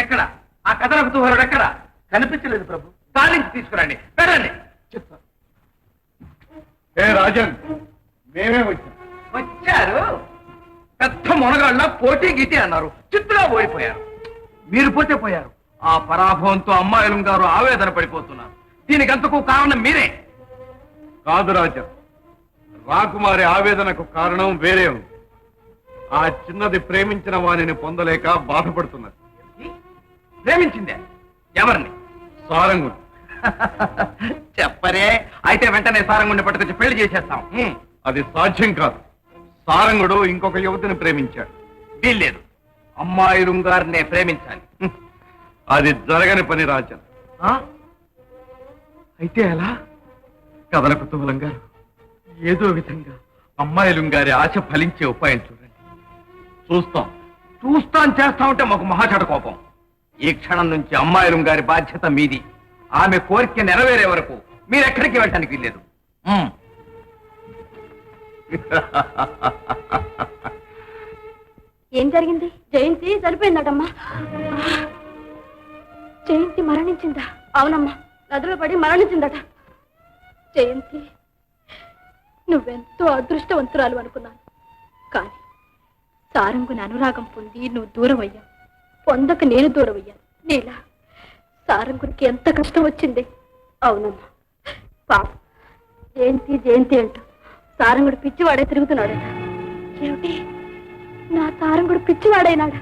ఎక్కడ? ఆ కథన కుతూహలుడు ఎక్కడ? కనిపించలేదు ప్రభు. కాలించి తీసుకురండి. వెళ్ళండి. చెప్తా ఏ రాజన్ మేమే వచ్చాం. వచ్చారు? పెద్ద మునగాళ్ళ పోటీ గీటీ అన్నారు. చిత్తుగా ఓడిపోయారు. మీరు పోతే పోయారు. ఆ పరాభవంతో అమ్మాయిలు గారు ఆవేదన పడిపోతున్నారు. దీనికంతకు కారణం మీరే. కాదు రాజా రాకుమారి ఆవేదనకు కారణం వేరే ఉంది. ఆ చిన్నది ప్రేమించిన వానిని పొందలేక బాధపడుతున్నది. ప్రేమించిందే. ఎవరిని? సారంగుడు. చెప్పరే అయితే వెంటనే సారంగుండి పట్టుకొచ్చి పెళ్ళి చేసేస్తాం. హ్మ్. అది సాధ్యం కాదు. సారంగుడు ఇంకొక యువతిని ప్రేమించాడు. వీల్లేదు. అమ్మాయిలు గారినే ప్రేమించాలి. హ్మ్. అది జరగని పని రాజన్. ఆ? అయితే ఎలా? కథల కుతూహలం గారు. ఏదో విధంగా. అమ్మాయిలు గారి ఆశ ఫలించే ఉపాయం చూడండి. చూస్తాం. చూస్తాం చేస్తామంటే మాకు మహాచట కోపం. ఈ క్షణం నుంచి అమ్మాయిలు గారి బాధ్యత మీది. ఆమె కోరిక నెరవేరే వరకు మీరు ఎక్కడికి వెళ్ళటానికి వీల్లేదు. ఏం జరిగింది? జయంతి చనిపోయిందటమ్మా జయంతి మరణించిందా? అవునమ్మా. నదిలో పడి మరణించిందట. జయంతి నువ్వెంతో అదృష్టవంతురాలు అనుకున్నాను. కానీ సారంగుని అనురాగం పొంది నువ్వు దూరం అయ్యావు పొందక నేను దూరం అయ్యాను నీలా సారంగునికి ఎంత కష్టం వచ్చింది. అవునమ్మా. పాప. జయంతి జయంతి అంటూ సారంగుడు పిచ్చివాడే తిరుగుతున్నాడు. ఏమిటి? నా సారంగుడు పిచ్చివాడైనాడా?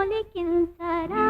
మధురిమలొలికించరా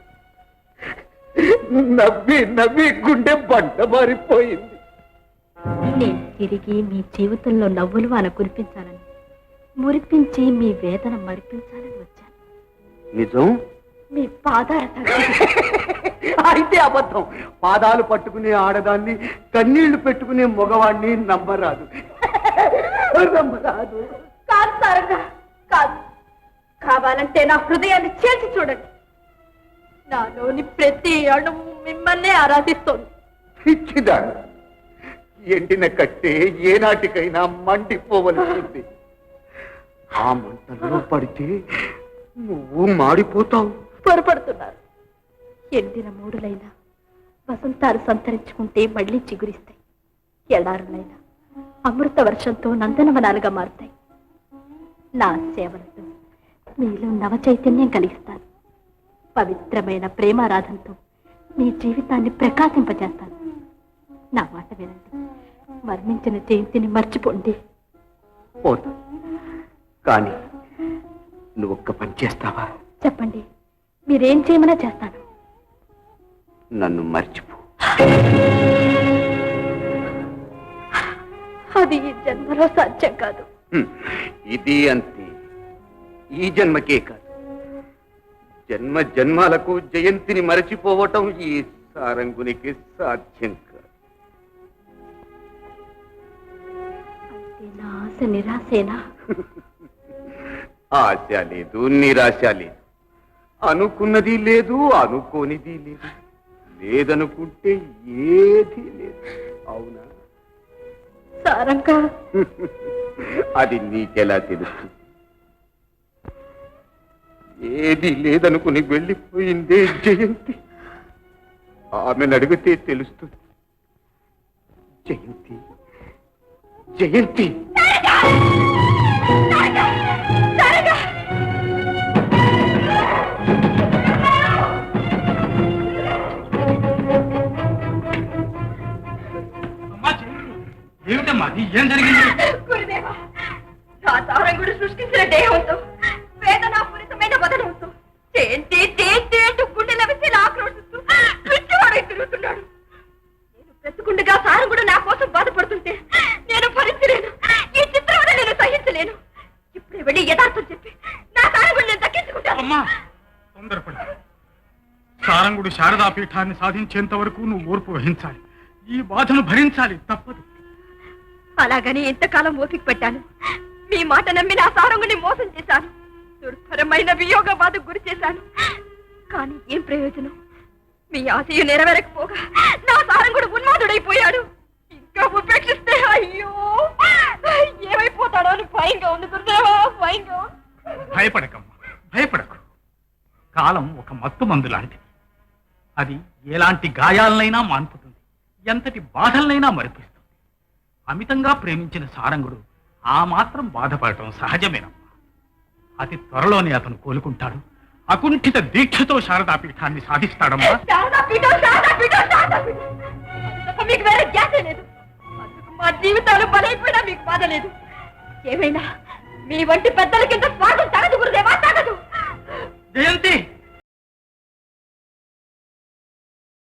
నవ్వి నవ్వి గుండె బంట మారిపోయింది. నేను తిరిగి మీ జీవితంలో నవ్వులు వాన కురిపించాలని మురిపించి మీ వేదన మరిపించాలని వచ్చాను. నిజం? మీ పాదాల అయితే అబద్ధం. పాదాలు పట్టుకునే ఆడదాన్ని కన్నీళ్ళు పెట్టుకునే మగవాణ్ణి నమ్మరాదు. నమ్మరాదు. కాదు సారంగా కాదు. కావాలంటే నా హృదయాన్ని చేసి చూడండి. నాలోని ప్రతి అణువు మిమ్మల్నే ఆరాధిస్తోంది. పిచ్చిదాన్ని. ఎండిన కట్టే ఏనాటికైనా మండిపోవలసింది. ఆ మంటల్లో పడితే నువ్వు మాడిపోతావు. పొరపడుతున్నారు. ఎండిన మూడులైనా వసంతాలు సంతరించుకుంటే మళ్ళీ చిగురిస్తాయి. ఎడారులైనా అమృత వర్షంతో నందనవనాలుగా మారుతాయి. నా సేవలతో మీలో నవ చైతన్యం కలిగిస్తాను. పవిత్రమైన ప్రేమారాధనతో మీ జీవితాన్ని ప్రకాశింపజేస్తాను. నా మాట వినండి. మరణించిన జయంతిని మర్చిపోండి. పోతా కానీ నువ్వు ఒక్క పని చేస్తావా? చెప్పండి. మీరేం చేయమన్నా చేస్తాను. నన్ను మర్చిపో. అది ఈ జన్మలో సాధ్యం కాదు. ఇది అంతే. ఈ జన్మకే కాదు. జన్మ జన్మాలకు జయంతిని మరచిపోవటం ఈ సారంగునికి సాధ్యం కాదు. ఆశ నిరాశేనా? ఆశ లేదు నిరాశ లేదు. అనుకున్నది లేదు అనుకోనిది లేదు. లేదనుకుంటే ఏది లేదు. అవునా? సారంగా? అది నీకెలా తెలుసు? ఏది లేదనుకుని వెళ్ళిపోయిందే జయంతి. ఆమెను అడిగితే తెలుస్తుంది. జయంతి జయంతి. ఏమిటమ్మా అది? ఏం జరిగింది? గురుదేవా నా తారంగుడు సృష్టించిన దేహంతో వెళ్ళి యథార్థం చెప్పి నా సారంగుడు నేను దక్కించుకుంటాను. అమ్మా తొందరపడి. సారంగుడు శారదా పీఠాన్ని సాధించేంత వరకు నువ్వు ఓర్పు వహించాలి. ఈ బాధను భరించాలి తప్పదు. అలాగని ఎంతకాలం ఓపిక పెట్టాను? మీ మాట నమ్మి నా సారంగుని మోసం చేశాను. దుర్భరమైన వియోగ బాధకు గురి చేశాను. కానీ ఏం ప్రయోజనం? మీ ఆశయం నెరవేరకపోగా నా సారంగుడు ఉన్మాదుడైపోయాడు. ఇంకా ఉపేక్షిస్తే అయ్యో! ఏమైపోతాడో అని భయంగా ఉంది గురుదేవా భయంగా ఉంది. భయపడకమ్మా భయపడకు. కాలం ఒక మత్తు మందు లాంటిది. అది ఎలాంటి గాయాలనైనా మాన్పుతుంది. ఎంతటి బాధలనైనా మరిపిస్తుంది. అమితంగా ప్రేమించిన సారంగుడు ఆ మాత్రం బాధపడటం సహజమేనమ్మా. అతి త్వరలోనే అతను కోలుకుంటాడు. అకుంఠిత దీక్షతో శారదా పీఠాన్ని సాధిస్తాడమ్మా. శారదా పీఠం, శారదా పీఠం, శారదా పీఠం. అది తప్ప మీకు వేరే ధ్యాసే లేదు. అందుకు మా జీవితాలు బలైపోయినా మీకు బాధ లేదు. ఏమైనా? మీ వంటి పెద్దల కింద స్వాగతం తగదు గురుదేవా తగదు. జయంతి